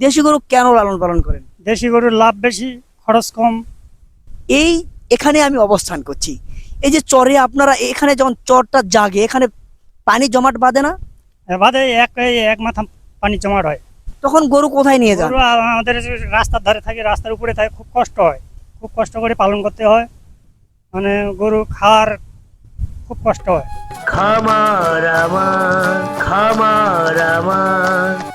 দেশি গরু কেন লালন পালন করেন? দেশি গরুর লাভ বেশি খরচ কম। এই এখানে আমি অবস্থান করছি। এই যে চরে আপনারা এখানে যখন চরটা জাগে এখানে পানি জমাট বাঁধে না? বাঁধে এক এক মাথা পানি জমাট হয়। তখন গরু কোথায় নিয়ে যান? আমাদের রাস্তার ধারে থাকে রাস্তার উপরে থাকে খুব কষ্ট হয়। খুব কষ্ট করে পালন করতে হয়। মানে গরু খাওয়ার খুব কষ্ট হয়। খামার আমার খামার আমার।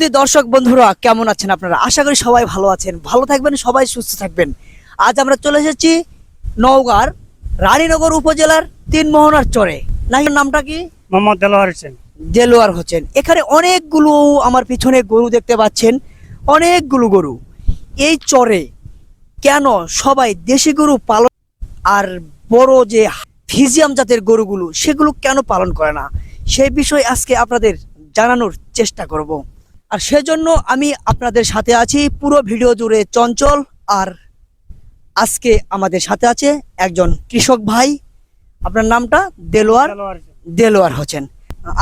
শুধু দর্শক বন্ধুরা কেমন আছেন আপনারা? আশা করি সবাই ভালো আছেন। ভালো থাকবেন সবাই সুস্থ থাকবেন। আজ আমরা চলে এসেছি নওগাঁর রানীনগর উপজেলার তিন মোহনার চরে নাহির নামটা কি? মোহাম্মদ দেলোয়ার হোসেন। দেলোয়ার হোসেন। এখানে অনেকগুলো আমার পিছনে গরু দেখতে পাচ্ছেন। অনেকগুলো গরু। এই চরে কেন সবাই দেশি গরু পালন আর বড় যে ফিজিয়াম জাতের গরুগুলো সেগুলো কেন পালন করে না? সেই বিষয়ে আজকে আপনাদের জানানোর চেষ্টা করব। আর সেজন্য আমি আপনাদের সাথে আছি। পুরো ভিডিও জুড়ে চঞ্চল আর আজকে আমাদের সাথে আছে একজন কৃষক ভাই। আপনার নামটা? দেলোয়ার? দেলোয়ার হোসেন। হোসেন।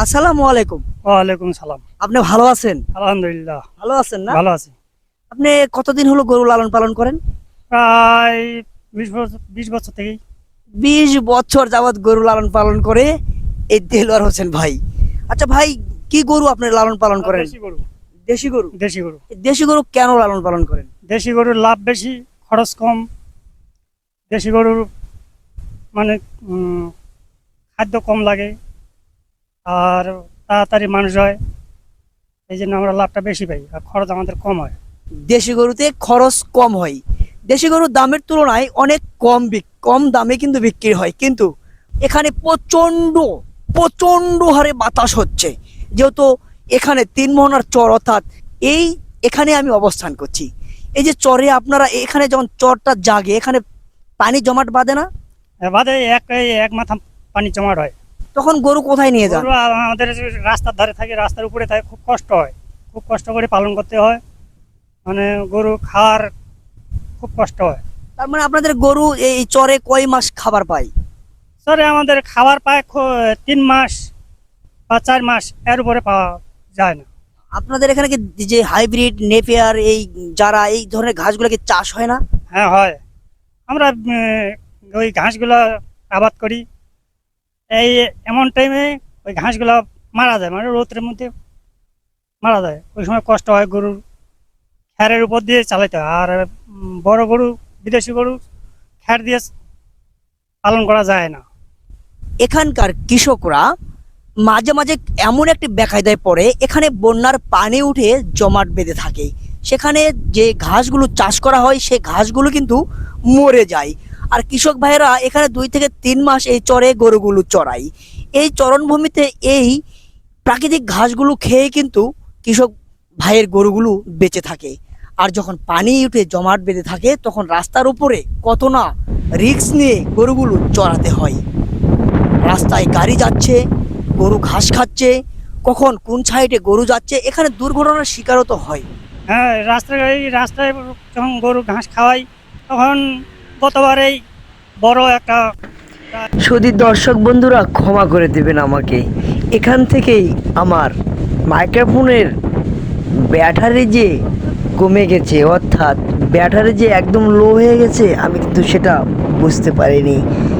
আসসালামু আলাইকুম। ওয়ালাইকুম সালাম। আপনি ভালো আছেন? আলহামদুলিল্লাহ। ভালো আছেন না? ভালো আছি। আপনি কতদিন হলো গরু লালন পালন করেন? প্রায় বিশ বছর বিশ বছর থেকেই। বিশ বছর যাবত গরু লালন পালন করে এই দেলোয়ার হোসেন ভাই। আচ্ছা ভাই কি গরু আপনি লালন পালন করেন? দেশি গরু? দেশি গরু। দেশি গরু কেন লালন পালন করেন? দেশি গরুর লাভ বেশি খরচ কম। দেশি গরুর মানে খাদ্য কম লাগে আর তাড়াতাড়ি মানুষ হয় এই জন্য আমরা লাভটা বেশি পাই আর খরচ আমাদের কম হয়। দেশি গরুতে খরচ কম হয়। দেশি গরুর দামের তুলনায় অনেক কম কম দামে কিন্তু বিক্রি হয়। কিন্তু এখানে প্রচণ্ড প্রচণ্ড হারে বাতাস হচ্ছে। যেহেতু এখানে তিন মোহনার চর অর্থাৎ এই এখানে আমি অবস্থান করছি। এই যে চরে আপনারা এখানে যখন চরটা জাগে এখানে পানি জমাট বাঁধে না? বাঁধে এক এক মাথা পানি জমাট হয়। তখন গরু কোথায় নিয়ে যান? আমাদের রাস্তার ধারে থাকে রাস্তার উপরে থাকে খুব কষ্ট হয়। খুব কষ্ট করে পালন করতে হয়। মানে গরু খাওয়ার খুব কষ্ট হয়। তার মানে আপনাদের গরু এই চরে কয় মাস খাবার পায়? স্যার আমাদের খাবার পায় তিন মাস বা চার মাস এর উপরে পাওয়া যায় না। আপনাদের এখানে কি যে হাইব্রিড নেপিয়ার এই যারা এই ধরনের ঘাসগুলো কি চাষ হয় না? হ্যাঁ হয়। আমরা ওই ঘাসগুলো আবাদ করি। এই এমন টাইমে ওই ঘাসগুলো মারা যায় মানে রোদের মধ্যে মারা যায়। ওই সময় কষ্ট হয় গরুর খ্যারের উপর দিয়ে চালাতে হয়। আর বড় গরু বিদেশি গরু খ্যার দিয়ে পালন করা যায় না। এখানকার কৃষকরা মাঝে মাঝে এমন একটি বেকায়দায় পড়ে, এখানে বন্যার পানি উঠে জমাট বেঁধে থাকে। সেখানে যে ঘাসগুলো চাষ করা হয় সেই ঘাসগুলো কিন্তু মরে যায়। আর কৃষক ভাইয়েরা এখানে দুই থেকে তিন মাস এই চরে গরুগুলো চড়ায়। এই চরণভূমিতে এই প্রাকৃতিক ঘাসগুলো খেয়ে কিন্তু কৃষক ভাইয়ের গরুগুলো বেঁচে থাকে। আর যখন পানি উঠে জমাট বেঁধে থাকে, তখন রাস্তার উপরে কত না রিস্ক নিয়ে গরুগুলো চড়াতে হয়। রাস্তায় গাড়ি যাচ্ছে গরু ঘাস খাচ্ছে কখন কোন সাইডে গরু যাচ্ছে এখানে দুর্ঘটনার শিকারও তো হয়। হ্যাঁ রাস্তায় রাস্তায় যখন গরু ঘাস খাওয়াই তখন গতবারেই বড় একটা শুধু দর্শক বন্ধুরা ক্ষমা করে দেবেন আমাকে। এখান থেকেই আমার মাইক্রোফোনের ব্যাটারি যে কমে গেছে অর্থাৎ ব্যাটারি যে একদম লো হয়ে গেছে আমি কিন্তু সেটা বুঝতে পারিনি।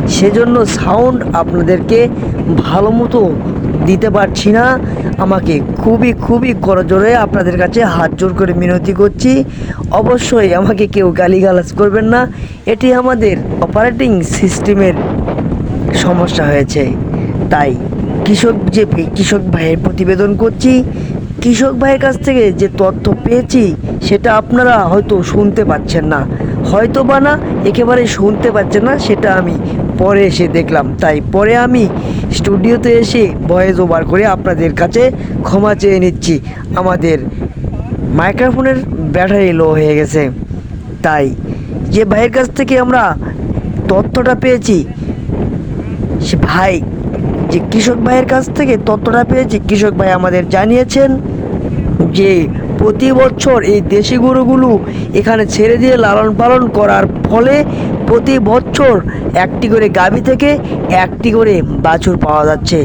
সেজন্য সাউন্ড আপনাদেরকে ভালো মতো দিতে পারছি না। আমাকে খুবই খুবই করজোরে আপনাদের কাছে হাত জোর করে মিনতি করছি। অবশ্যই আমাকে কেউ গালিগালাজ করবেন না। এটি আমাদের অপারেটিং সিস্টেমের সমস্যা হয়েছে। তাই কৃষক যে, কৃষক ভাইয়ের প্রতিবেদন করছি, কৃষক ভাইয়ের কাছ থেকে যে তথ্য পেয়েছি, সেটা আপনারা হয়তো শুনতে পাচ্ছেন না। হয়তো বা না, একেবারে শুনতে পাচ্ছেন না, সেটা আমি পরে এসে দেখলাম। তাই পরে আমি স্টুডিওতে এসে ভয়েস ওভার করে আপনাদের কাছে ক্ষমা চেয়ে নিচ্ছি। আমাদের মাইক্রোফোনের ব্যাটারি লো হয়ে গেছে। তাই যে ভাইয়ের কাছ থেকে আমরা তথ্যটা পেয়েছি, সে ভাই, যে কৃষক ভাইয়ের কাছ থেকে তথ্যটা পেয়েছি, কৃষক ভাই আমাদের জানিয়েছেন যে প্রতি বছর এই দেশি গরুগুলো এখানে ছেড়ে দিয়ে লালন পালন করার ফলে প্রতি বছর একটি করে গাভী থেকে একটি করে বাছুর পাওয়া যাচ্ছে।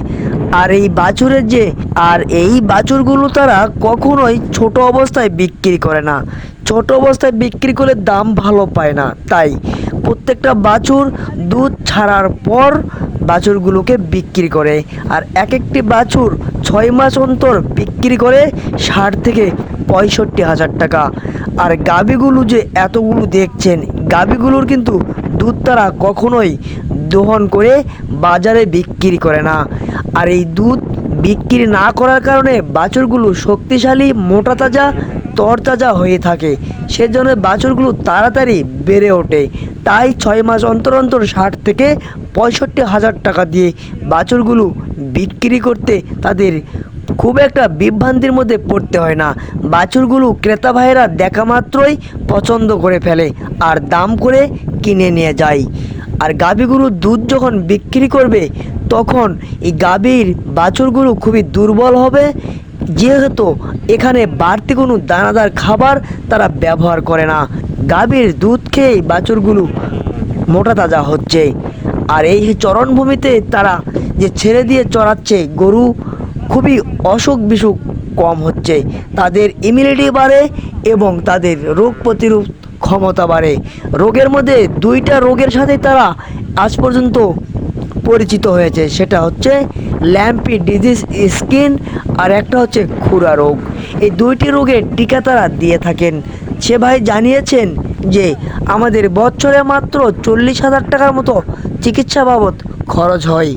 আর এই বাছুরের যে, আর এই বাছুরগুলো তারা কখনোই ছোট অবস্থায় বিক্রি করে না। ছোট অবস্থায় বিক্রি করলে দাম ভালো পায় না। তাই প্রত্যেকটা বাছুর দুধ ছাড়ার পর বাছুরগুলোকে বিক্রি করে। আর এক একটি বাছুর ছয় মাস অন্তর বিক্রি করে ষাট থেকে পঁয়ষট্টি হাজার টাকা। আর গাভীগুলো যে এতগুলো দেখছেন, গাভীগুলোর কিন্তু দুধ তারা কখনোই দহন করে বাজারে বিক্রি করে না। আর এই দুধ বিক্রি না করার কারণে বাছুরগুলো শক্তিশালী, মোটা তাজা, তরতাজা হয়ে থাকে। সেজন্য বাছুরগুলো তাড়াতাড়ি বেড়ে ওঠে। তাই ছয় মাস অন্তর অন্তর ষাট থেকে পঁয়ষট্টি হাজার টাকা দিয়ে বাছুরগুলো বিক্রি করতে তাদের খুব একটা বিভ্রান্তির মধ্যে পড়তে হয় না। বাছুরগুলো ক্রেতা ভাইয়েরা দেখা মাত্রই পছন্দ করে ফেলে আর দাম করে কিনে নিয়ে যায়। আর গাভীগুলো দুধ যখন বিক্রি করবে, তখন এই গাভীর বাছুরগুলো খুবই দুর্বল হবে। যেহেতু এখানে বাড়তি কোনো দানাদার খাবার তারা ব্যবহার করে না। গাভীর দুধ খেয়েই বাছুরগুলো মোটা তাজা হচ্ছে। আর এই চরণভূমিতে তারা যে ছেড়ে দিয়ে চড়াচ্ছে, গরু খুবই অসুখ বিসুখ কম হচ্ছে। তাদের ইমিউনিটি বাড়ে এবং তাদের রোগ প্রতিরোধ ক্ষমতা বাড়ে। রোগের মধ্যে দুইটা রোগের সাথে তারা আজ পর্যন্ত পরিচিত হয়েছে। সেটা হচ্ছে ল্যাম্পি ডিজিজ স্কিন আর একটা হচ্ছে খুরা রোগ। এই দুইটি রোগের টিকা তারা দিয়ে থাকেন। সে ভাই জানিয়েছেন যে আমাদের বছরে মাত্র চল্লিশ হাজার টাকার মতো চিকিৎসা বাবদ খরচ হয়।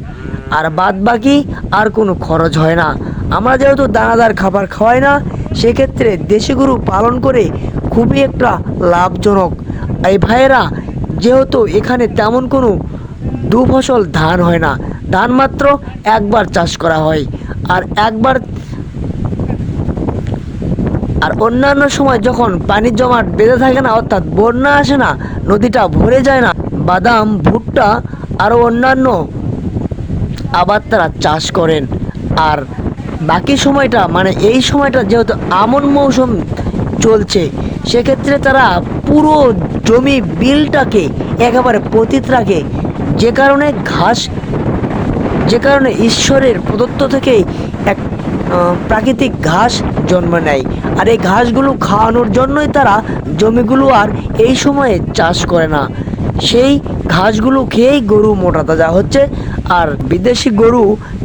আর বাদ বাকি আর কোনো খরচ হয় না। আমরা যেহেতু দানাদার খাবার খাওয়াই না, সেক্ষেত্রে দেশি গরু পালন করে খুবই একটা লাভজনক। এই ভাইয়েরা, যেহেতু এখানে তেমন কোনো দু ফসল ধান হয় না, ধান মাত্র একবার চাষ করা হয়। আর একবার আর অন্যান্য সময় যখন পানির জমাট বেঁধে থাকে না, অর্থাৎ বন্যা আসে না, নদীটা ভরে যায় না, বাদাম, ভুট্টা আরও অন্যান্য আবার তারা চাষ করেন। আর বাকি সময়টা মানে এই সময়টা যেহেতু আমন মৌসুম চলছে, সেক্ষেত্রে তারা পুরো জমি বিলটাকে একেবারে পতিত রাখে। যে কারণে ঘাস, যে কারণে ঈশ্বরের প্রদত্ত থেকেই এক প্রাকৃতিক ঘাস জন্ম নেয়। আর এই ঘাসগুলো খাওয়ানোর জন্যই তারা জমিগুলো আর এই সময়ে চাষ করে না। সেই ঘাসগুলো খেয়েই গরু মোটা তাজা হচ্ছে আর বিদেশি গরু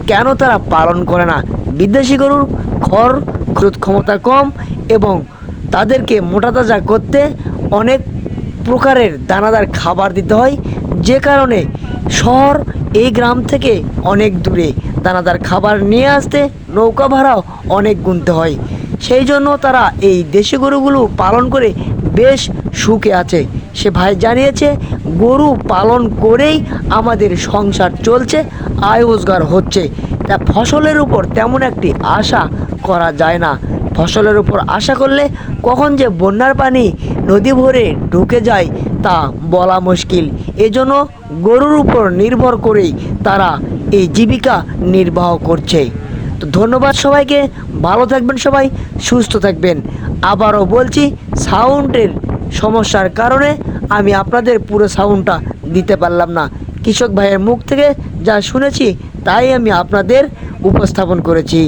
কেন তারা পালন করে না? বিদেশি গরুর খড় খরচ ক্ষমতা কম এবং তাদেরকে মোটা তাজা করতে অনেক প্রকারের দানাদার খাবার দিতে হয়, যে কারণে শহর এই গ্রাম থেকে অনেক দূরে দানাদার খাবার নিয়ে আসতে নৌকা ভাড়াও অনেক গুনতে হয়। সেই জন্য তারা এই দেশি গরুগুলো পালন করে বেশ সুখে আছে। সে ভাই জানিয়েছে, গরু পালন করেই আমাদের সংসার চলছে, আয় রোজগার হচ্ছে। তা ফসলের উপর তেমন একটি আশা করা যায় না। ফসলের উপর আশা করলে কখন যে বন্যার পানি নদী ভরে ঢুকে যায় তা বলা মুশকিল। এজন্য গরুর উপর নির্ভর করেই তারা এই জীবিকা নির্বাহ করছে। তো ধন্যবাদ সবাইকে। ভালো থাকবেন সবাই, সুস্থ থাকবেন। আবারও বলছি, সাউন্ডের সমস্যার কারণে আমি আপনাদের পুরো সাউন্ডটা দিতে পারলাম না। কৃষক ভাইয়ের মুখ থেকে যা শুনেছি, তাই আমি আপনাদের উপস্থাপন করেছি।